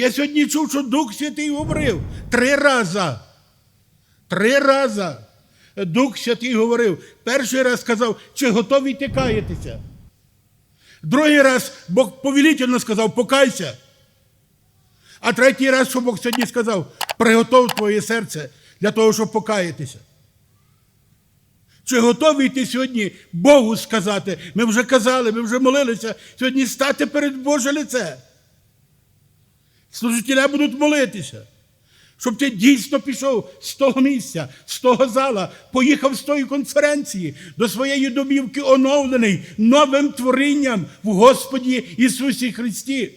Я сьогодні чув, що Дух Святий говорив три рази. Три рази. Дух Святий говорив. Перший раз сказав, чи готові ти каятися. Другий раз Бог повелительно сказав, покайся. А третій раз, що Бог сьогодні сказав, приготов твоє серце для того, щоб покаятися. Чи готовий ти сьогодні Богу сказати? Ми вже казали, ми вже молилися, сьогодні стати перед Боже лице. Служителя будуть молитися, щоб ти дійсно пішов з того місця, з того зала, поїхав з тої конференції до своєї домівки оновлений новим творінням в Господі Ісусі Христі.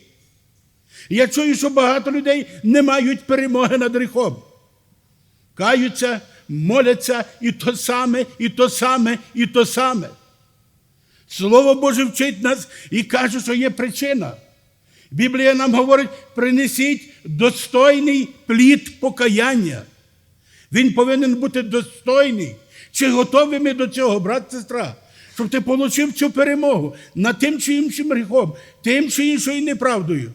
Я чую, що багато людей не мають перемоги над гріхом. Каються, моляться і то саме, і то саме, і то саме. Слово Боже вчить нас і каже, що є причина. Біблія нам говорить: принесіть достойний плід покаяння. Він повинен бути достойний. Чи готові ми до цього, брат, сестра? Щоб ти отримав цю перемогу над тим чи іншим гріхом, тим чи іншою неправдою.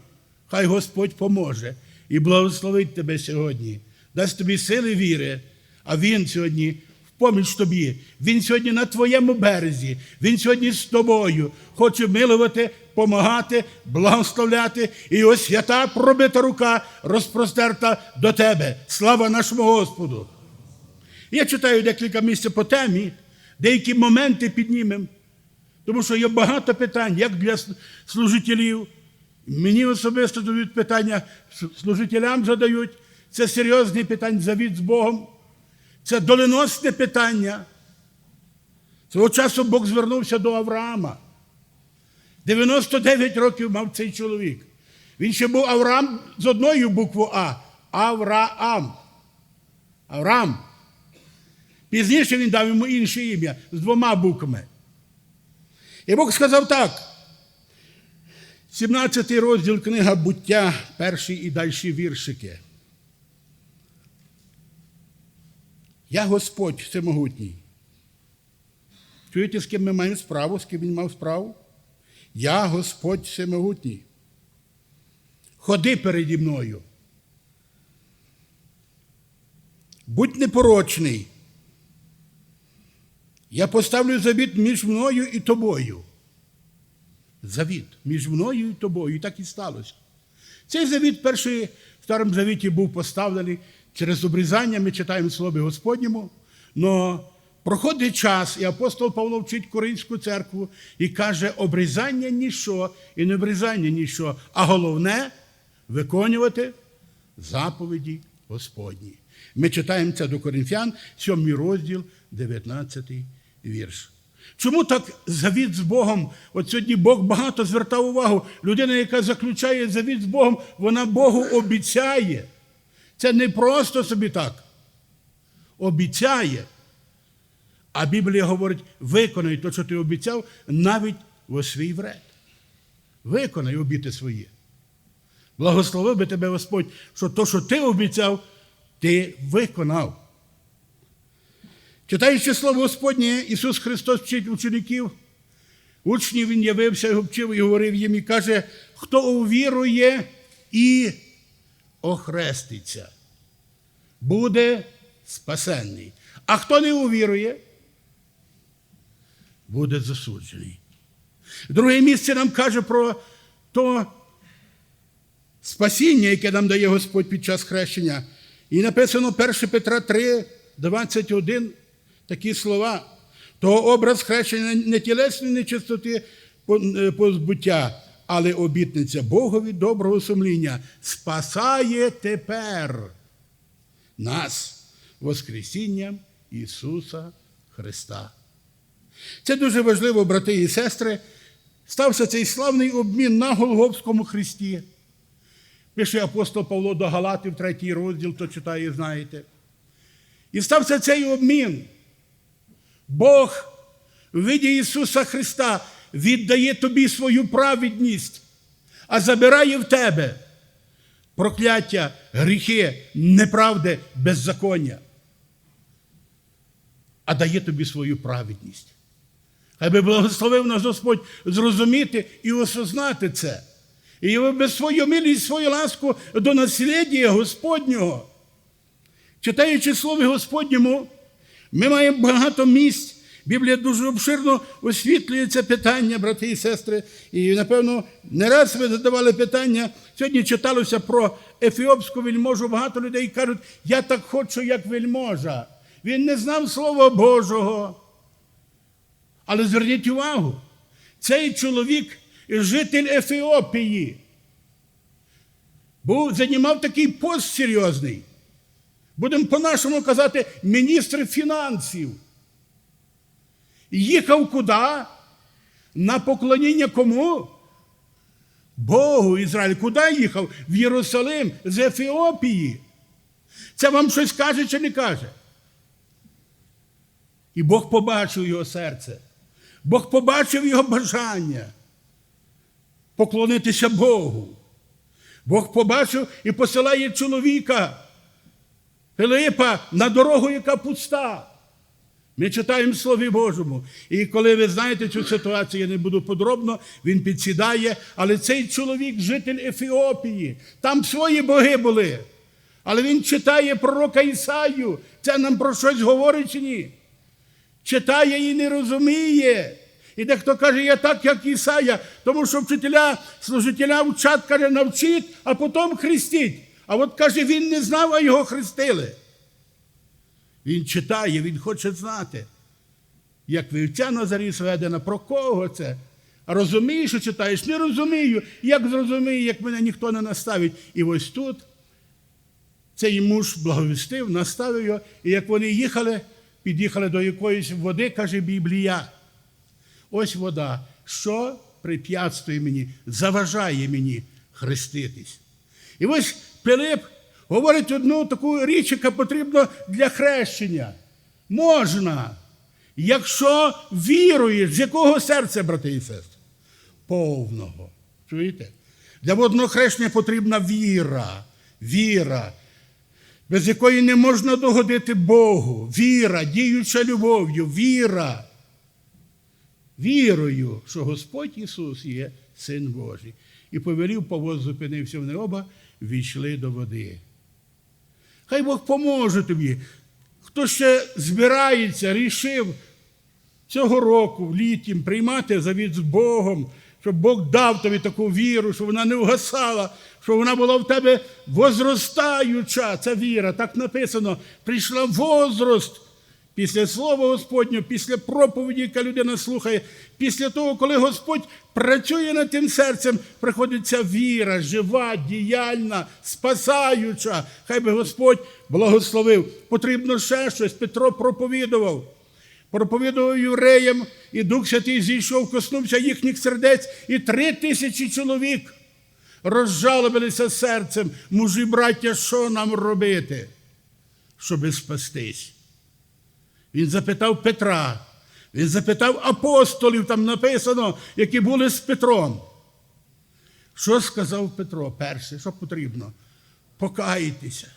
Хай Господь поможе і благословить тебе сьогодні, дасть тобі сили віри, а Він сьогодні поміч тобі. Він сьогодні на твоєму березі, Він сьогодні з тобою хоче милувати, помагати, благословляти. І ось свята пробита рука розпростерта до тебе. Слава нашому Господу! Я читаю декілька місць по темі, деякі моменти піднімемо, тому що є багато питань, як для служителів. Мені особисто дають питання, служителям задають. Це серйозний питання завіт з Богом. Це доленосне питання. Цього часу Бог звернувся до Авраама. 99 років мав цей чоловік. Він ще був Авраам з одною буквою А. Авраам. Авраам. Пізніше він дав йому інше ім'я з двома буквами. І Бог сказав так. 17 розділ книга буття, перший і дальші віршики. Я Господь всемогутній. Чуєте, з ким ми маємо справу, з ким він мав справу? Я Господь всемогутній. Ходи переді мною. Будь непорочний. Я поставлю завіт між мною і тобою. Завіт між мною і тобою. І так і сталося. Цей завіт перший в Старому Завіті був поставлений через обрізання, ми читаємо Слові Господньому. Но проходить час, і апостол Павло вчить Коринську церкву і каже, обрізання ніщо, і не обрізання ніщо, а головне виконувати заповіді Господні. Ми читаємо це до Коринфян, 7 розділ, 19 вірш. Чому так завіт з Богом? От сьогодні Бог багато звертав увагу. Людина, яка заключає завіт з Богом, вона Богу обіцяє. Це не просто собі так. Обіцяє. А Біблія говорить, виконай те, що ти обіцяв, навіть у свій вред. Виконай обіти свої. Благословив би тебе Господь, що то, що ти обіцяв, ти виконав. Читаючи слово Господнє, Ісус Христос вчить учеників, учнів Він явився, вчив і говорив їм, і каже, хто увірує і охреститься, буде спасенний. А хто не увірує, буде засуджений. Друге місце нам каже про то спасіння, яке нам дає Господь під час хрещення. І написано 1 Петра 3, 21 такі слова. Того образ хрещення не тілесної нечистоти позбуття, але обітниця Богові доброго сумління спасає тепер нас Воскресінням Ісуса Христа. Це дуже важливо, брати і сестри. Стався цей славний обмін на Голгофському Христі. Пише апостол Павло до Галатів, третій розділ, то читає, знаєте. І стався цей обмін. Бог в виді Ісуса Христа віддає тобі свою праведність, а забирає в тебе прокляття, гріхи, неправди, беззаконня, а дає тобі свою праведність. Хай би благословив нас Господь зрозуміти і осознати це. І явив свою милість, свою ласку до наслідія Господнього. Читаючи Слово Господньому, ми маємо багато місць. Біблія дуже обширно освітлює це питання, брати і сестри. І, напевно, не раз ви задавали питання. Сьогодні читалося про ефіопську вельможу. Багато людей кажуть, я так хочу, як вельможа. Він не знав Слова Божого. Але зверніть увагу, цей чоловік житель Ефіопії. Був, займав такий пост серйозний. Будемо по-нашому казати, міністр фінансів. Їхав куди? На поклоніння кому? Богу Ізраїль. Куди їхав? В Єрусалим з Ефіопії. Це вам щось каже чи не каже? І Бог побачив його серце. Бог побачив його бажання поклонитися Богу. Бог побачив і посилає чоловіка Филипа на дорогу, яка пуста. Ми читаємо Слові Божому. І коли ви знаєте цю ситуацію, я не буду подробно, він підсідає, але цей чоловік, житель Ефіопії, там свої боги були. Але він читає пророка Ісаю. Це нам про щось говорить чи ні? Читає і не розуміє. І дехто каже, я так, як Ісая, тому що вчителя, служителя вчать, каже, навчить, а потім хрестіть. А от каже, він не знав, а його хрестили. Він читає, він хоче знати, як вівця на зарі сведена, про кого це. А розумієш, що читаєш? Не розумію. Як зрозумію, як мене ніхто не наставить. І ось тут цей муж благовістив, наставив його, і як вони їхали, під'їхали до якоїсь води, каже Біблія. Ось вода, що препятствує мені, заважає мені хреститись. І ось Пилип говорить одну таку річ, яка потрібна для хрещення. Можна, якщо віруєш, з якого серця, брати і сестри? Повного. Чуєте? Для водного хрещення потрібна віра. Віра, без якої не можна догодити Богу. Віра, діюча любов'ю, віра. Вірою, що Господь Ісус є Син Божий. І повелів, повоз зупинився вони оба, війшли до води. Хай Бог поможе тобі. Хто ще збирається, рішив цього року, в літі, приймати завіт з Богом, щоб Бог дав тобі таку віру, щоб вона не вгасала, щоб вона була в тебе возростаюча, ця віра. Так написано, прийшла возрост. Після Слова Господнього, після проповіді, яка людина слухає, після того, коли Господь працює над тим серцем, приходить ця віра, жива, діяльна, спасаюча. Хай би Господь благословив. Потрібно ще щось. Петро проповідував. Проповідував євреям, і Дух Святий зійшов, коснувся їхніх сердець, і три тисячі чоловік розжалобилися серцем. Мужі, браття, що нам робити, щоби спастись? Він запитав Петра, він запитав апостолів, там написано, які були з Петром. Що сказав Петро? Перше, що потрібно? Покайтеся.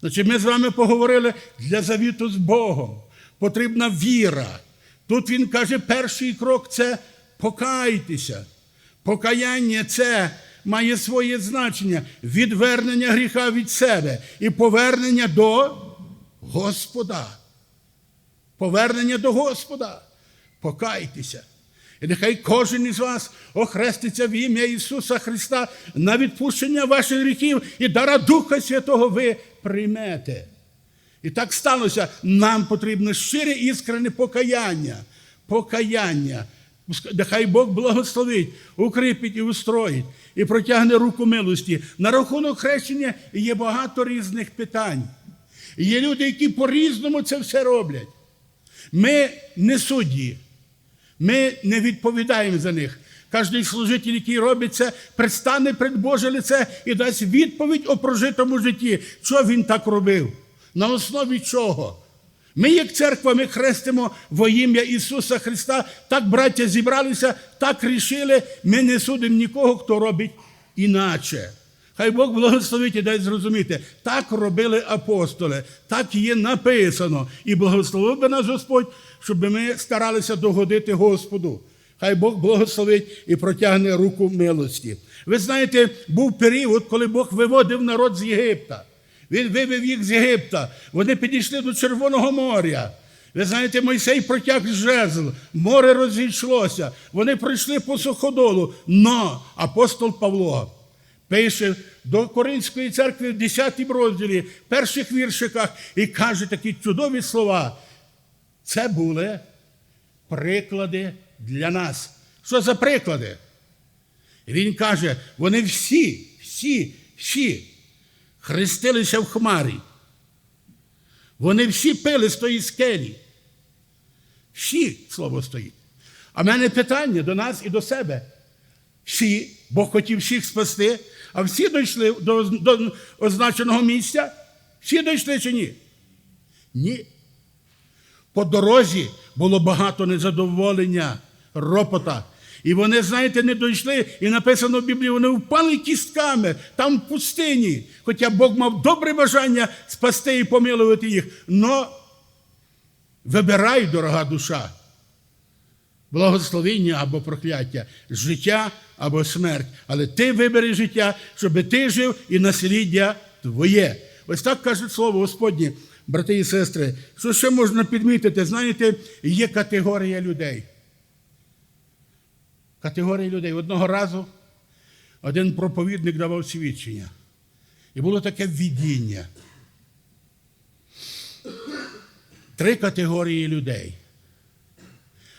Значить, ми з вами поговорили для завіту з Богом. Потрібна віра. Тут він каже, перший крок це покайтеся. Покаяння це має своє значення відвернення гріха від себе і повернення до Господа. Повернення до Господа. Покайтеся. І нехай кожен із вас охреститься в ім'я Ісуса Христа на відпущення ваших гріхів і дара Духа Святого ви приймете. І так сталося. Нам потрібно щире іскрене покаяння. Покаяння. Нехай Бог благословить, укріпить і устроїть, і протягне руку милості. На рахунок хрещення є багато різних питань. Є люди, які по-різному це все роблять. Ми не судді, ми не відповідаємо за них. Кожен служитель, який робить це, предстане перед Боже лице і дасть відповідь о прожитому житті, що він так робив, на основі чого. Ми, як церква, ми хрестимо во ім'я Ісуса Христа. Так, браття, зібралися, так рішили. Ми не судимо нікого, хто робить іначе. Хай Бог благословить і дасть зрозуміти. Так робили апостоли, так є написано. І благословив би нас Господь, щоб ми старалися догодити Господу. Хай Бог благословить і протягне руку милості. Ви знаєте, був період, коли Бог виводив народ з Єгипта. Він вивів їх з Єгипта. Вони підійшли до Червоного моря. Ви знаєте, Мойсей протяг жезл, море розійшлося. Вони пройшли по суходолу. Но апостол Павло пише до Коринської церкви в 10 розділі, перших віршиках, і каже такі чудові слова. Це були приклади для нас. Що за приклади? Він каже, вони всі, всі, всі хрестилися в хмарі. Вони всі пили з тої скелі. Всі слово стоїть. А в мене питання до нас і до себе. Всі, Бог хотів всіх спасти, а всі дійшли до, до означеного місця? Всі дійшли чи ні? Ні. По дорозі було багато незадоволення, ропота. І вони, знаєте, не дійшли, і написано в Біблії, вони впали кістками там в пустині. Хоча Бог мав добре бажання спасти і помилувати їх. Но вибирай, дорога душа, благословіння або прокляття, життя або смерть. Але ти вибери життя, щоб ти жив і насліддя твоє. Ось так каже слово Господнє, брати і сестри. Що ще можна підмітити? Знаєте, є категорія людей. Категорія людей. Одного разу один проповідник давав свідчення. І було таке видіння. Три категорії людей.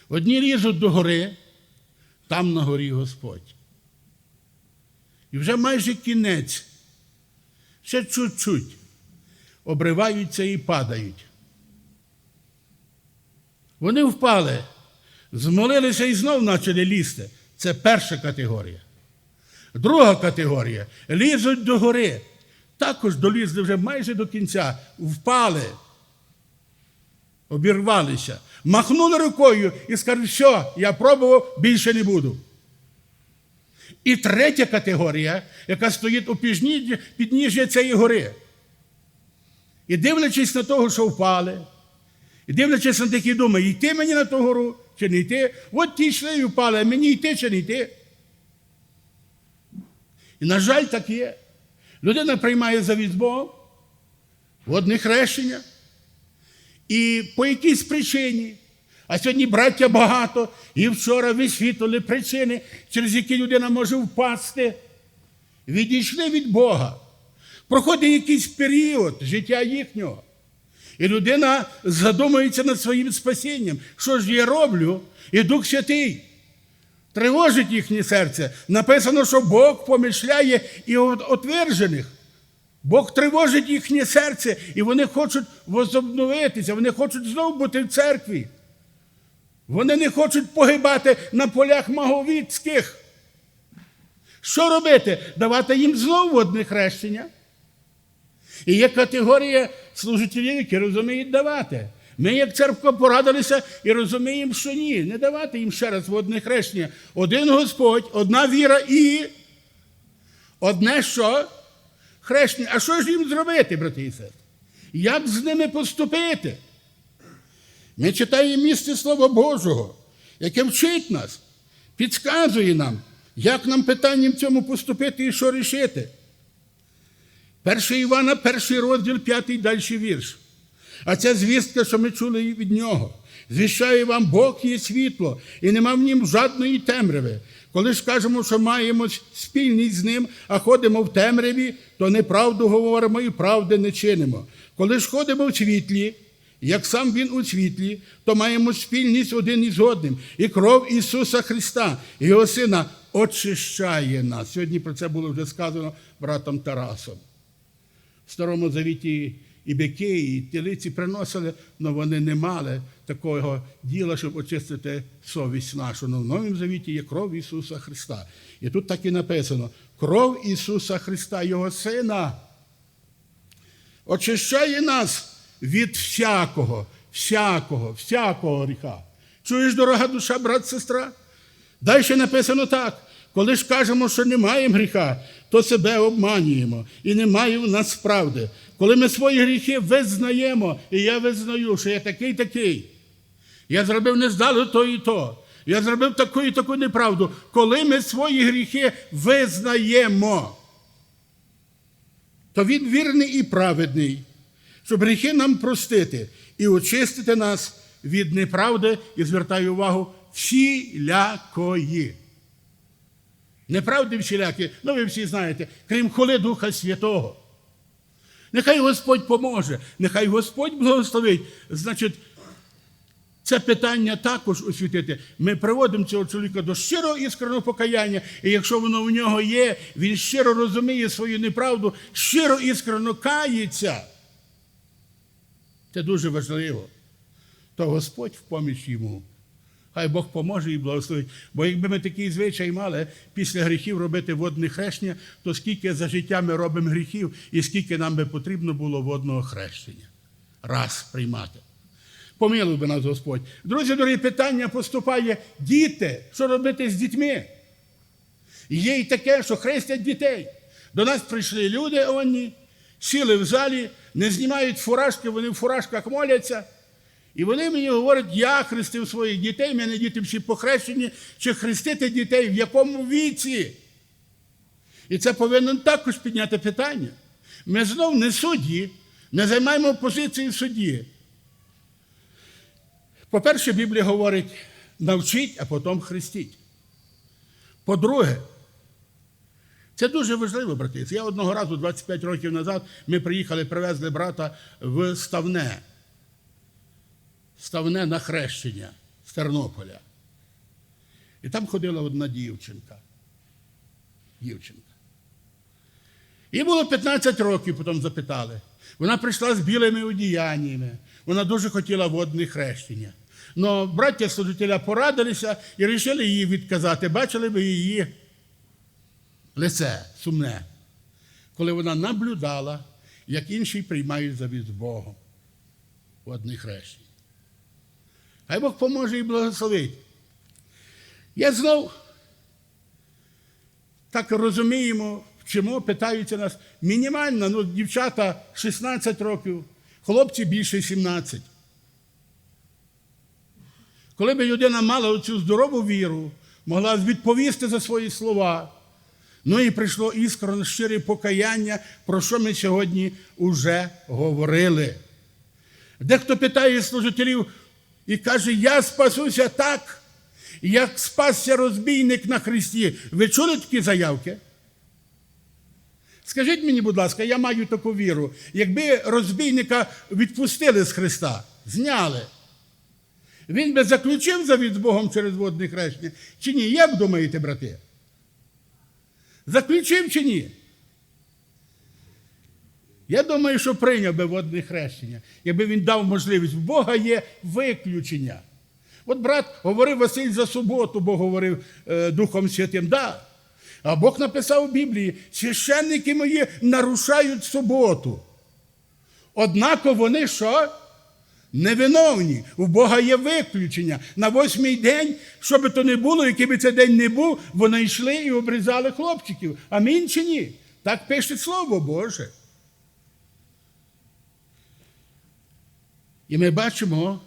Одні лізуть до гори, там на горі Господь. І вже майже кінець, ще чуть-чуть, обриваються і падають. Вони впали, змолилися і знов почали лізти. Це перша категорія. Друга категорія лізуть до гори. Також долізли вже майже до кінця, впали, обірвалися, махнули рукою і сказали, що я пробував, більше не буду. І третя категорія, яка стоїть у підніжжя цієї гори. І дивлячись на того, що впали, і дивлячись на такі думає, йти мені на ту гору чи не йти, от ті йшли і впали, а мені йти чи не йти. І, на жаль, так є. Людина приймає завіт з Богом, водне хрещення, і по якійсь причині. А сьогодні браття багато, і вчора висвітлили причини, через які людина може впасти. Відійшли від Бога. Проходить якийсь період життя їхнього. І людина задумується над своїм спасінням. Що ж я роблю? І Дух Святий тривожить їхнє серце. Написано, що Бог помишляє і от отверджених. Бог тривожить їхнє серце, і вони хочуть возобновитися, вони хочуть знову бути в церкві. Вони не хочуть погибати на полях маговіцьких. Що робити? Давати їм знову одне хрещення. І є категорія служителів, які розуміють давати. Ми, як церква, порадилися і розуміємо, що ні, не давати їм ще раз водне хрещення. Один Господь, одна віра і одне що? Хрещення. А що ж їм зробити, брати і сестри? Як з ними поступити? Ми читаємо місце Слова Божого, яке вчить нас, підказує нам, як нам питанням цьому поступити і що рішити. 1 Івана, перший розділ, п'ятий дальший вірш. А ця звістка, що ми чули від нього. Звіщає вам, Бог є світло, і нема в нім жодної темряви. Коли ж кажемо, що маємо спільність з ним, а ходимо в темряві, то неправду говоримо і правди не чинимо. Коли ж ходимо в світлі, як сам Він у світлі, то маємо спільність один із одним. І кров Ісуса Христа, Його Сина, очищає нас. Сьогодні про це було вже сказано братом Тарасом. В Старому Завіті і бики, і телиці приносили, але вони не мали такого діла, щоб очистити совість нашу. Но в Новому Завіті є кров Ісуса Христа. І тут так і написано: кров Ісуса Христа, Його Сина, очищає нас від всякого, всякого, всякого гріха. Чуєш, дорога душа, брат, сестра? Далі написано так. Коли ж кажемо, що не маємо гріха, то себе обманюємо і немає в нас правди. Коли ми свої гріхи визнаємо, і я визнаю, що я такий такий, я зробив нездало то і то. Я зробив таку і таку неправду. Коли ми свої гріхи визнаємо, то він вірний і праведний, щоб гріхи нам простити і очистити нас від неправди, і звертаю увагу, всілякої. Неправди всілякі, ну ви всі знаєте, крім холи Духа Святого. Нехай Господь поможе, нехай Господь благословить. Значить, це питання також освітити. Ми приводимо цього чоловіка до щирого іскреного покаяння, і якщо воно в нього є, він щиро розуміє свою неправду, щиро іскрено кається. Це дуже важливо. То Господь в поміч йому. Хай Бог поможе і благословить. Бо якби ми такий звичай мали після гріхів робити водне хрещення, то скільки за життя ми робимо гріхів і скільки нам би потрібно було водного хрещення. Раз приймати. Помилуй би нас Господь. Друзі, дорогі, питання поступає діти. Що робити з дітьми? Є й таке, що хрестять дітей. До нас прийшли люди, онні, сіли в залі, не знімають фуражки, вони в фуражках моляться. І вони мені говорять, я хрестив своїх дітей, в мене діти всі похрещені, чи хрестити дітей в якому віці? І це повинен також підняти питання. Ми знов не судді, не займаємо позиції судді. По-перше, Біблія говорить, навчіть, а потім хрестіть. По-друге, це дуже важливо, брати. Я одного разу, 25 років назад, ми приїхали, привезли брата в Ставне. Ставне на хрещення з Тернополя. І там ходила одна дівчинка. Дівчинка. Їй було 15 років, потім запитали. Вона прийшла з білими одіяннями. Вона дуже хотіла водне хрещення. Но браття служителя порадилися і вирішили її відказати. Бачили ви її лице сумне, коли вона наблюдала, як інші приймають завіт з Богом водне хрещення. Хай Бог поможе і благословить. Я знов так розуміємо, вчимо, питаються нас мінімально, ну, дівчата 16 років, хлопці більше 17. Коли б людина мала оцю здорову віру, могла відповісти за свої слова. Ну і прийшло іскренне щире покаяння, про що ми сьогодні вже говорили. Дехто питає служителів і каже, я спасуся так, як спасся розбійник на Христі. Ви чули такі заявки? Скажіть мені, будь ласка, я маю таку віру, якби розбійника відпустили з Христа, зняли, він би заключив завіт з Богом через водне хрещення? Чи ні? Як думаєте, брати? Заключив чи ні? Я думаю, що прийняв би водне хрещення, якби він дав можливість. В Бога є виключення. От брат говорив Василь за суботу, Бог говорив е, Духом Святим. Да. А Бог написав у Біблії, священники мої нарушають суботу. Однако вони що? Невиновні. У Бога є виключення. На восьмий день, що би то не було, який би цей день не був, вони йшли і обрізали хлопчиків. Амінь чи ні? Так пише Слово Боже. І ми бачимо,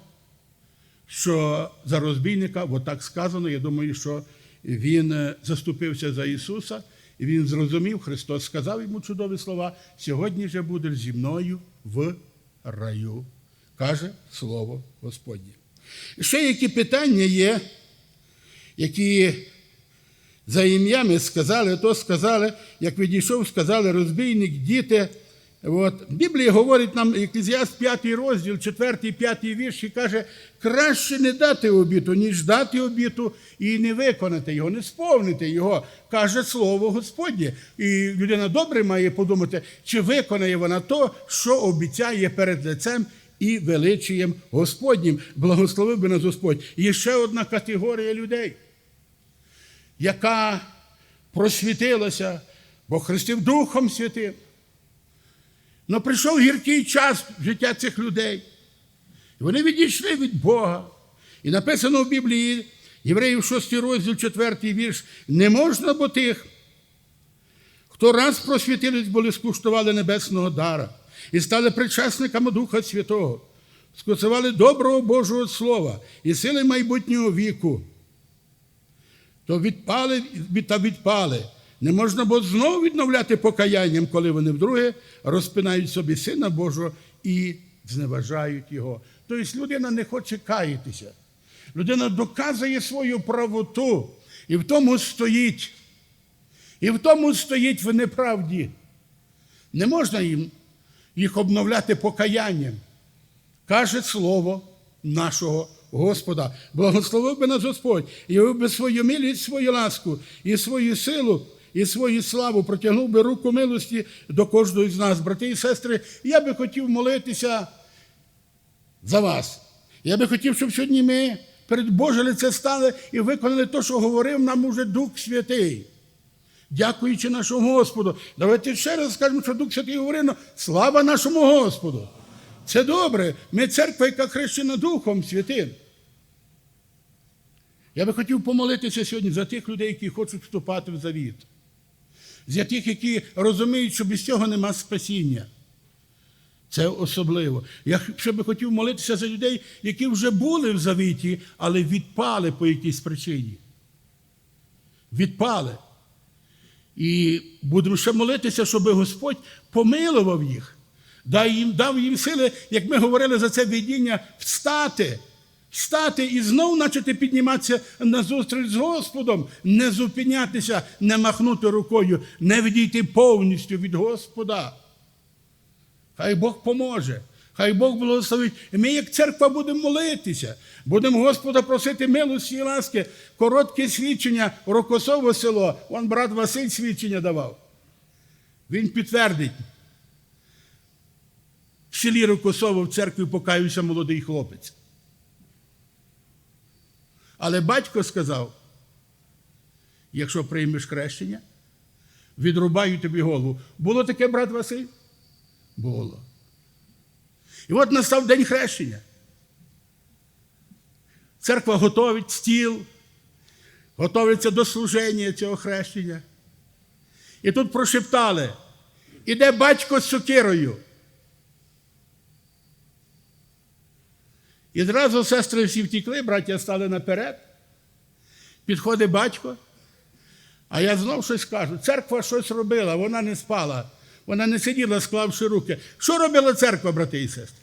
що за розбійника, отак сказано, я думаю, що він е, заступився за Ісуса, і він зрозумів, Христос сказав йому чудові слова, сьогодні же будеш зі мною в раю, каже Слово Господнє. І ще які питання є, які за ім'ями сказали, то сказали, як відійшов, сказали розбійник, діти. От. Біблія говорить нам, Еклезіаст 5 розділ, 4, 5 вірш, і каже, краще не дати обіту, ніж дати обіту і не виконати його, не сповнити його, каже слово Господнє. І людина добре має подумати, чи виконає вона то, що обіцяє перед лицем і величієм Господнім. Благословив би нас Господь. Є ще одна категорія людей, яка просвітилася, бо хрестив Духом Святим. Но прийшов гіркий час в життя цих людей. І вони відійшли від Бога. І написано в Біблії, Євреїв 6 розділ, 4 вірш, не можна бо тих, хто раз просвітились, бо скуштували небесного дара і стали причасниками Духа Святого, скуштували доброго Божого Слова і сили майбутнього віку. то відпали та відпали. Не можна було знову відновляти покаянням, коли вони вдруге розпинають собі Сина Божого і зневажають Його. Тобто людина не хоче каятися. Людина доказує свою правоту, і в тому стоїть. І в тому стоїть в неправді. Не можна їм їх обновляти покаянням. Каже слово нашого Господа. Благословив би нас Господь, і явив би свою милість, свою ласку, і свою силу, і свою славу, протягнув би руку милості до кожного з нас. Брати і сестри, я би хотів молитися за вас. Я би хотів, щоб сьогодні ми перед Боже лице стали і виконали те, що говорив нам уже Дух Святий. Дякуючи нашому Господу. Давайте ще раз скажемо, що Дух Святий говорив, «Ну, слава нашому Господу. Це добре. Ми церква, яка хрещена Духом Святим. Я би хотів помолитися сьогодні за тих людей, які хочуть вступати в завіт. За тих, які розуміють, що без цього нема спасіння. Це особливо. Я ще би хотів молитися за людей, які вже були в завіті, але відпали по якійсь причині. Відпали. І будемо ще молитися, щоб Господь помилував їх, дав їм, дав їм сили, як ми говорили за це видіння, встати, встати і знов почати підніматися на зустріч з Господом, не зупинятися, не махнути рукою, не відійти повністю від Господа. Хай Бог поможе. Хай Бог благословить. І ми, як церква, будемо молитися, будемо Господа просити милості і ласки. Коротке свідчення Рокосове село. Вон брат Василь свідчення давав. Він підтвердить. В селі Рокосово в церкві покаюся молодий хлопець. Але батько сказав: якщо приймеш хрещення, відрубаю тобі голову. Було таке, брат Василь? Було. І от настав день хрещення. Церква готовить стіл, готовиться до служення цього хрещення. І тут прошептали, іде батько з сокирою. І зразу сестри всі втікли, браття стали наперед. Підходить батько, а я знов щось кажу. Церква щось робила, вона не спала. Вона не сиділа, склавши руки. Що робила церква, брати і сестри?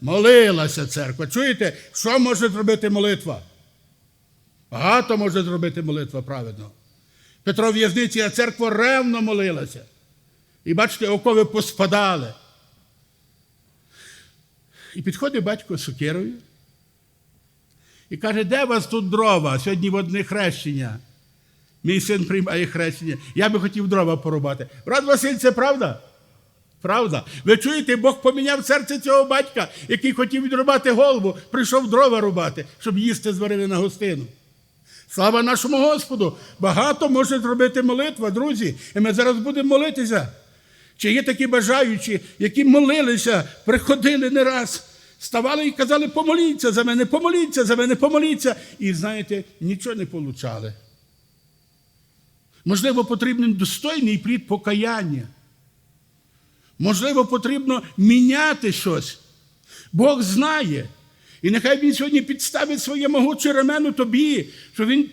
Молилася церква. Чуєте, що може зробити молитва? Багато може зробити молитва праведно. Петро в'язниці, а церква ревно молилася. І бачите, окови поспадали. І підходить батько з сокирою і каже, де у вас тут дрова? Сьогодні в одне хрещення. Мій син приймає хрещення. Я би хотів дрова порубати. Брат Василь, це правда? Правда. Ви чуєте, Бог поміняв серце цього батька, який хотів відрубати голову, прийшов дрова рубати, щоб їсти зварили на гостину. Слава нашому Господу! Багато може зробити молитва, друзі. І ми зараз будемо молитися. Чи є такі бажаючі, які молилися, приходили не раз, ставали і казали, помоліться за мене, помоліться за мене, помоліться. І знаєте, нічого не получали. Можливо, потрібен достойний плід покаяння. Можливо, потрібно міняти щось. Бог знає. І нехай Він сьогодні підставить своє могуче рамену тобі, що Він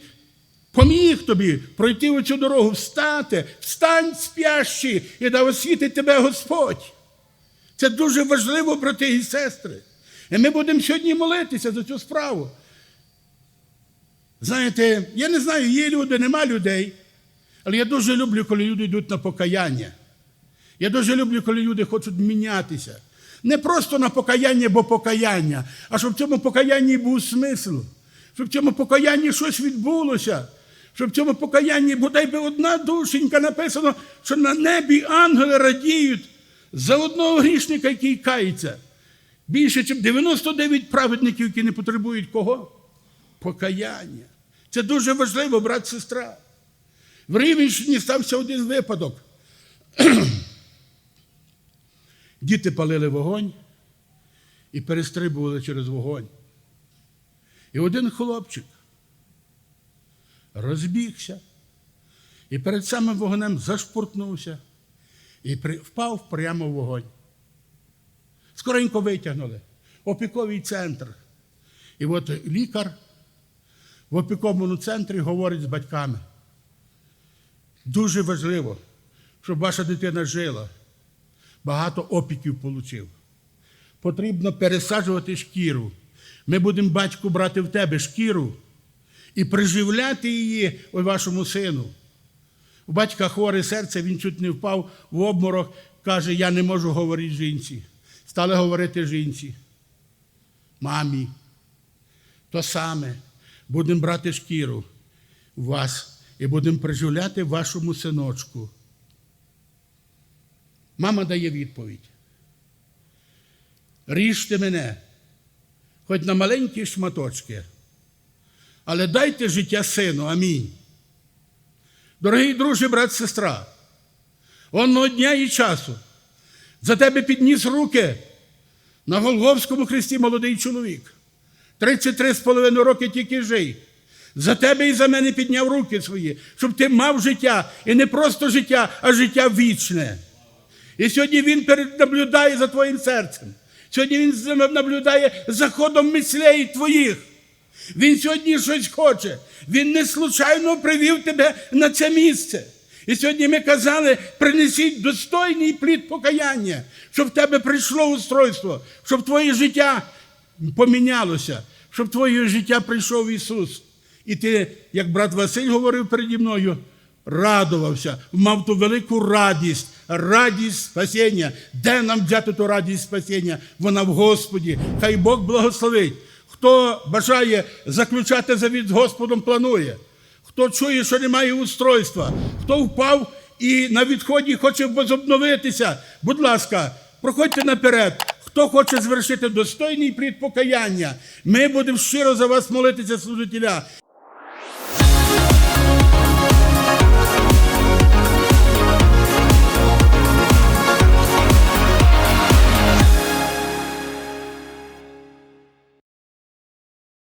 поміг тобі пройти оцю дорогу, встати, встань спящі, і да освітить тебе Господь. Це дуже важливо, брати і сестри. І ми будемо сьогодні молитися за цю справу. Знаєте, я не знаю, є люди, нема людей. Але я дуже люблю, коли люди йдуть на покаяння. Я дуже люблю, коли люди хочуть мінятися. Не просто на покаяння, бо покаяння, а щоб в цьому покаянні був смисл, щоб в цьому покаянні щось відбулося, щоб в цьому покаянні, бодай би одна душенька написано, що на небі ангели радіють за одного грішника, який кається. Більше, ніж 99 праведників, які не потребують кого? Покаяння. Це дуже важливо, брат, сестра. В Рівенщині стався один випадок. Діти палили вогонь і перестрибували через вогонь. І один хлопчик розбігся і перед самим вогнем зашпуртнувся і впав прямо в вогонь. Скоренько витягнули. Опіковий центр. І от лікар в опіковому центрі говорить з батьками. Дуже важливо, щоб ваша дитина жила, багато опіків отримав. Потрібно пересаджувати шкіру. Ми будемо батьку брати в тебе шкіру і приживляти її у вашому сину. У батька хворе серце, він чуть не впав в обморок, каже, я не можу говорити жінці. Стали говорити жінці. Мамі, то саме. Будемо брати шкіру у вас і будемо приживляти вашому синочку. Мама дає відповідь. Ріжте мене, хоч на маленькі шматочки, але дайте життя сину. Амінь. Дорогий друже, брат, сестра, одного дня і часу за тебе підніс руки на Голговському хресті молодий чоловік. 33 з половиною роки тільки жив. За тебе і за мене підняв руки свої, щоб ти мав життя. І не просто життя, а життя вічне. І сьогодні він наблюдає за твоїм серцем. Сьогодні він наблюдає за ходом мислей твоїх. Він сьогодні щось хоче. Він не случайно привів тебе на це місце. І сьогодні ми казали, принесіть достойний плід покаяння, щоб в тебе прийшло устройство, щоб твоє життя помінялося, щоб в твоє життя прийшов Ісус. І ти, як брат Василь говорив переді мною, радувався, мав ту велику радість, радість спасіння. Де нам взяти ту радість спасіння? Вона в Господі. Хай Бог благословить. Хто бажає заключати завіт з Господом, планує. Хто чує, що немає устройства, хто впав і на відході хоче возобновитися, будь ласка, проходьте наперед. Хто хоче звершити достойний плід покаяння, ми будемо щиро за вас молитися, служителя.